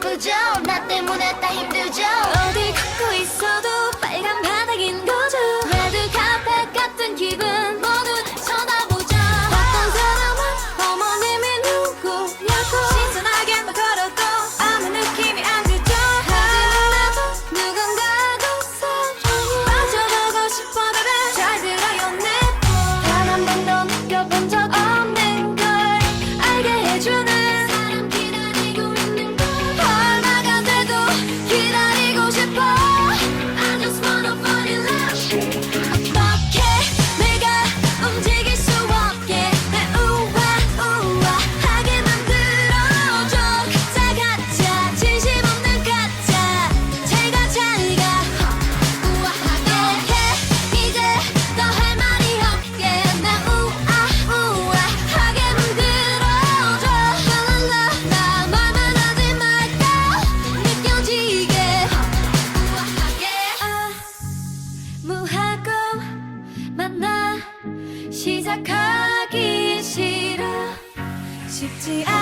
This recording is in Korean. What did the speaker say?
바쁘죠 나 때문에 다 힘들죠. 무하고 만나 시작하기 싫어. 쉽지 않아